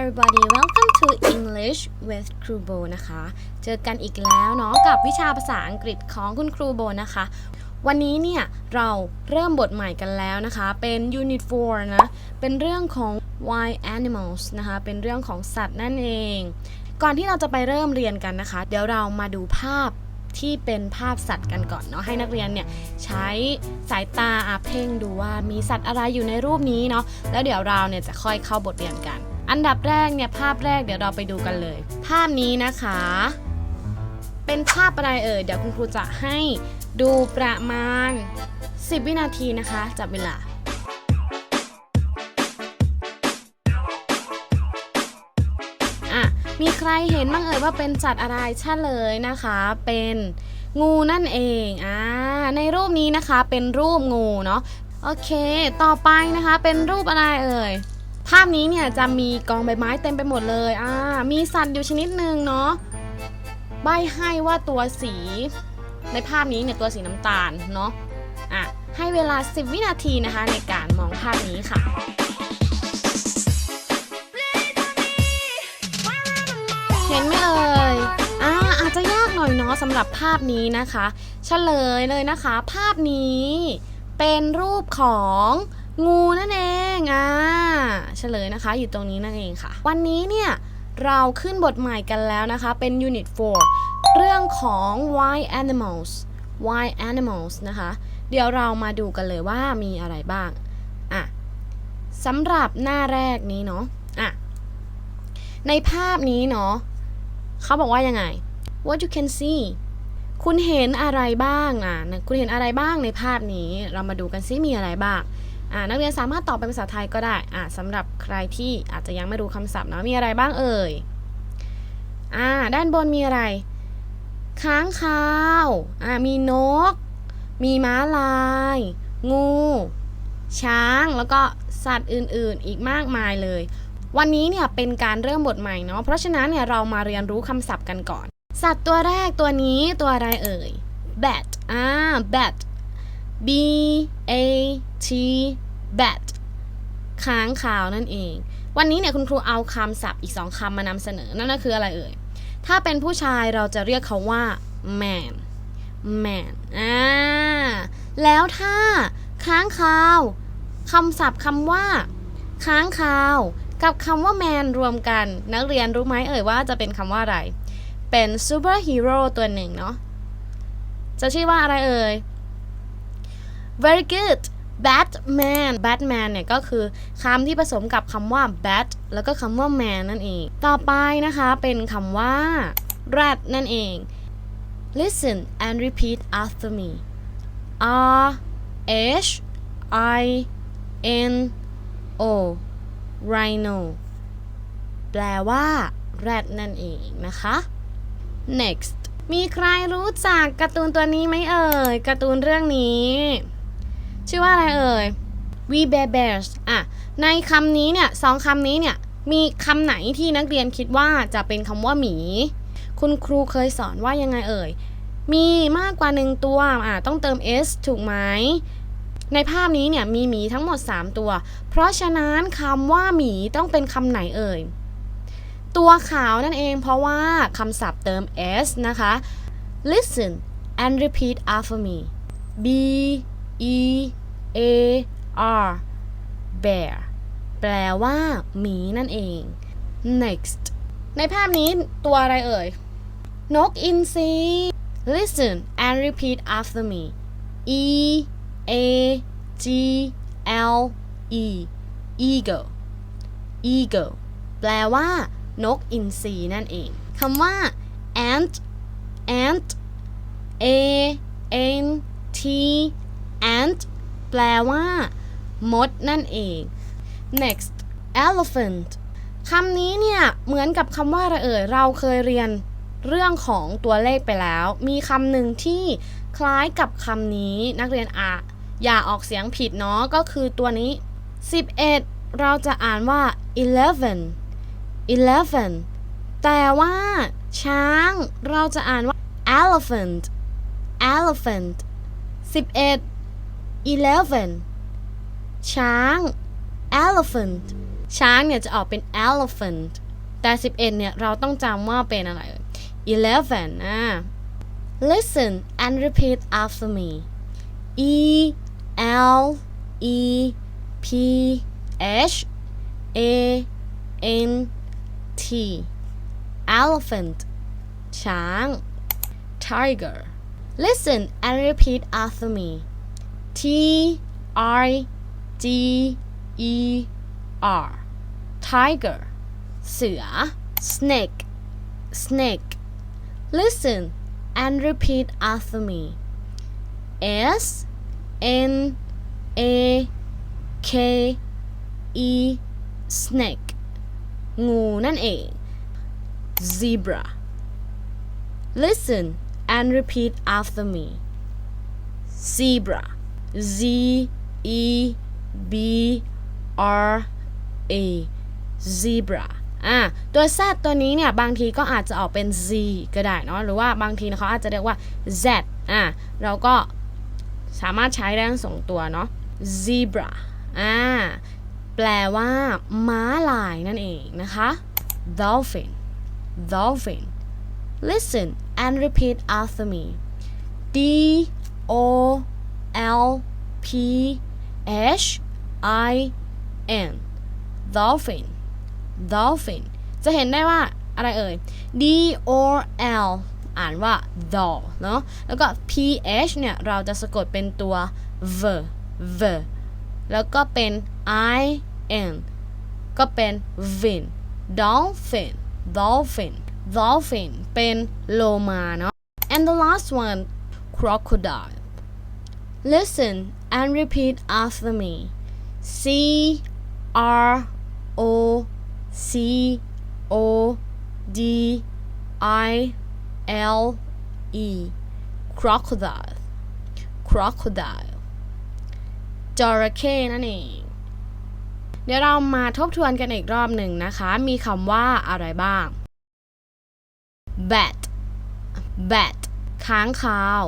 everybody welcome to English with ครูโบนะคะ เจอกันอีกแล้วเนาะกับวิชาภาษาอังกฤษของคุณครูโบนะคะ วันนี้เนี่ย เราเริ่มบทใหม่กันแล้วนะคะ เป็น Unit 4 นะ เป็นเรื่องของ wild animals นะคะ เป็นเรื่องของสัตว์นั่นเอง ก่อนที่เราจะไปเริ่มเรียนกันนะคะ เดี๋ยวเรามาดูภาพที่เป็นภาพสัตว์กันก่อนเนาะให้นักเรียนเนี่ยใช้สายตาอาเพ่งดูว่ามีสัตว์อะไรอยู่ในรูปนี้เนาะแล้วเดี๋ยวเราเนี่ยจะค่อยเข้าบทเรียนกัน อันดับแรกเนี่ยภาพแรกเดี๋ยวเราไปดูกันเลย ภาพนี้นะคะ เป็นภาพอะไรเอ่ยเดี๋ยวคุณครูจะให้ดูประมาณ 10 วินาทีนะคะจับเวลาอะมีใครเห็นบ้างเอ่ยว่าเป็นสัตว์อะไรเลยนะคะ เป็นงูนั่นเองอ่าในรูปนี้นะคะเป็นรูปงูเนาะโอเค ต่อไปนะคะเป็นรูปอะไรเอ่ย ภาพนี้เนี่ยจะมีกองใบไม้เต็มไปหมดเลยอ่ามีสัตว์อยู่ชนิดหนึ่งเนาะใบให้ว่าตัวสีในภาพนี้เนี่ยตัวสีน้ำตาลเนาะอะให้เวลา 10 วินาทีนะคะในการมองภาพนี้ค่ะเห็นไหมเอ่ยอ่าอาจจะยากหน่อยเนาะสำหรับภาพนี้นะคะเฉลยเลยนะคะ ภาพนี้เป็นรูปของงูนั่นเองอ่า ลยนะคะ อยู่ตรงนี้นั่นเองค่ะ วันนี้เนี่ยเราขึ้นบทใหม่กันแล้วนะคะ เป็น Unit 4 เรื่องของ wild animals wild animals นะคะ เดี๋ยวเรามาดูกันเลยว่ามีอะไรบ้างอะสำหรับหน้าแรกนี้เนาะอะในภาพนี้เนาะเขาบอกว่ายังไง what you can see คุณเห็นอะไรบ้างอะนะคุณเห็นอะไรบ้างในภาพนี้ เรามาดูกันซิมีอะไรบ้าง นักเรียนสามารถตอบเป็นภาษาไทยก็ได้อ่าสำหรับใครที่อาจจะยังไม่รู้คำศัพท์เนาะมีอะไรบ้างเอ่ยอ่าด้านบนมีอะไร ค้างคาวอ่ามีนก มีม้าลาย งู ช้างแล้วก็สัตว์อื่นๆ อีกมากมายเลย วันนี้เนี่ยเป็นการเริ่มบทใหม่เนาะเพราะฉะนั้นเนี่ยเรามาเรียนรู้คำศัพท์กันก่อน สัตว์ตัวแรกตัวนี้ตัวอะไรเอ่ย bat อ่า bat b a t bat ค้างคาวนั่นเอง วันนี้เนี่ยคุณครูเอาคำศัพท์อีกสองคำมานำเสนอ นั่นก็คืออะไรเอ่ย ถ้าเป็นผู้ชายเราจะเรียกเขาว่า man man อ่า แล้วถ้าค้างคาวคำศัพท์คำว่า ค้างคาว กับคำว่า man รวมกัน นักเรียนรู้ไหมเอ่ยว่าจะเป็นคำว่าอะไร เป็นซูเปอร์ฮีโร่ตัวหนึ่งเนาะ จะชื่อว่าอะไรเอ่ย very good Batman Batman เนี่ยก็คือคำที่ผสมกับคำว่า bat แล้วก็คำว่า man นั่นเอง ต่อไปนะคะเป็นคำว่า rat นั่นเอง listen and repeat after me R H I N O rhino แปลว่า rat นั่นเองนะคะ next มีใครรู้จักการ์ตูนตัวนี้ไหมเอ่ยการ์ตูนเรื่องนี้ ชื่อว่าอะไรเอ่ย We Bear Bears อะ ในคำนี้เนี่ยสองคำนี้เนี่ย มีคำไหนที่นักเรียนคิดว่าจะเป็นคำว่าหมี คุณครูเคยสอนว่ายังไงเอ่ย มีมากกว่าหนึ่งตัว อะ ต้องเติม s ถูกไหม ในภาพนี้เนี่ย มีหมีทั้งหมด 3 ตัว เพราะฉะนั้นคำว่าหมีต้องเป็นคำไหนเอ่ย ตัวขาวนั่นเอง เพราะว่าคำศัพท์เติม s นะคะ listen and repeat after me b e a r bear แปลว่าหมีนั่นเอง next ในภาพนี้ตัวอะไรเอ่ย นกอินทรี listen and repeat after me e a g l e eagle eagle แปลว่า นกอินทรีนั่นเองคำว่า ant ant a n t ant แปลว่า มดนั่นเอง next elephant คำนี้เนี่ย เหมือนกับคำว่าอะไรเอ่ยเราเคยเรียนเรื่องของตัวเลขไปแล้ว มีคำหนึ่งที่คล้ายกับคำนี้นักเรียนอะอย่าออกเสียงผิดเนาะก็คือตัวนี้ 11 เราจะอ่านว่า eleven eleven แต่ว่า ช้างเราจะอ่านว่า elephant elephant 11 eleven ช้าง elephant ช้างเนี่ยจะออกเป็น elephant แต่ 11 เนี่ย เราต้องจำว่าเป็นอะไรเอ่ย11อ่า listen and repeat after me E L E P H A N T elephant ช้าง tiger listen and repeat after me T I G E R tiger เสือ snake snake listen and repeat after me S N A K E snake งูนั่นเอง zebra listen and repeat after me zebra Z E B R A zebra อะตัว z ตัวนี้เนี่ย บางทีก็อาจจะออกเป็น z ก็ได้เนาะหรือว่าบางทีเขาอาจจะเรียกว่า z อะเราก็สามารถใช้ได้ทั้งสองตัวเนาะ zebra อ่าแปลว่าม้าลายนั่นเองนะคะ dolphin dolphin listen and repeat after me D O L P H I N dolphin dolphin จะเห็นได้ว่าอะไรเอ่ย D O L อ่านว่า doll เนาะแล้วก็ P H เนี่ย เราจะสะกดเป็นตัว v v แล้วก็เป็น I N ก็เป็น vin dolphin dolphin dolphin เป็นโลมาเนาะ and the last one crocodile listen and repeat after me C R O C O D I L E crocodile crocodile จระเข้นั่นเอง เดี๋ยวเรามาทบทวนกันอีกรอบหนึ่งนะคะ มีคำว่าอะไรบ้าง bat bat ค้างคาว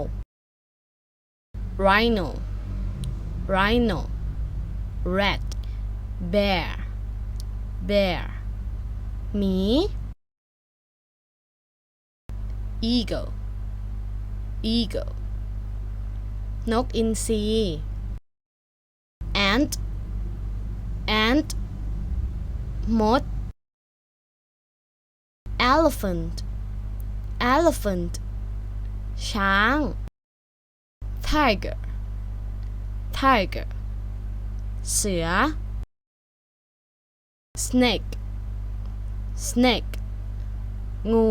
rhino rhino rat bear bear หมี eagle eagle นกอินทรี ant ant มด elephant elephant ช้าง tiger tiger เสือ snake snake งู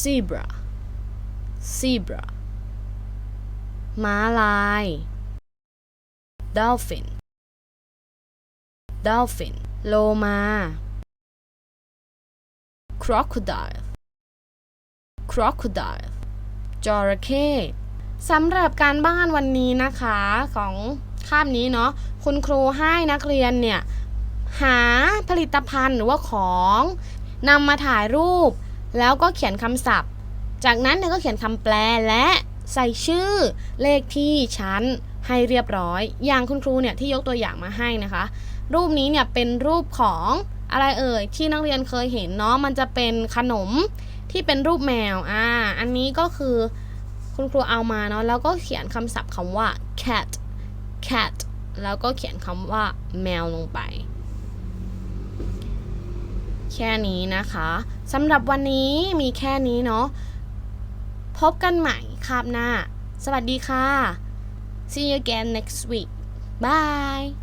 zebra zebra ม้าลาย dolphin dolphin โลมา crocodile crocodile จระเข้สำหรับการบ้านวันนี้นะคะของคาบนี้เนาะคุณครูให้นักเรียนเนี่ย หาผลิตภัณฑ์หรือว่าของนำมาถ่ายรูป แล้วก็เขียนคำศัพท์ จากนั้นเนี่ยก็เขียนคำแปลและใส่ชื่อเลขที่ชั้นให้เรียบร้อย อย่างคุณครูเนี่ยที่ยกตัวอย่างมาให้นะคะ รูปนี้เนี่ยเป็นรูปของ อะไรเอ่ยที่นักเรียนเคยเห็นเนาะมันจะเป็นขนมที่เป็นรูปแมวอ่าอันนี้ก็คือคุณครูเอามาเนาะแล้วก็เขียนคำศัพท์คำว่า cat cat แล้วก็เขียนคำว่าแมวลงไป แค่นี้นะคะสำหรับวันนี้มีแค่นี้เนาะพบกันใหม่คาบหน้า สวัสดีค่ะ see you again next week bye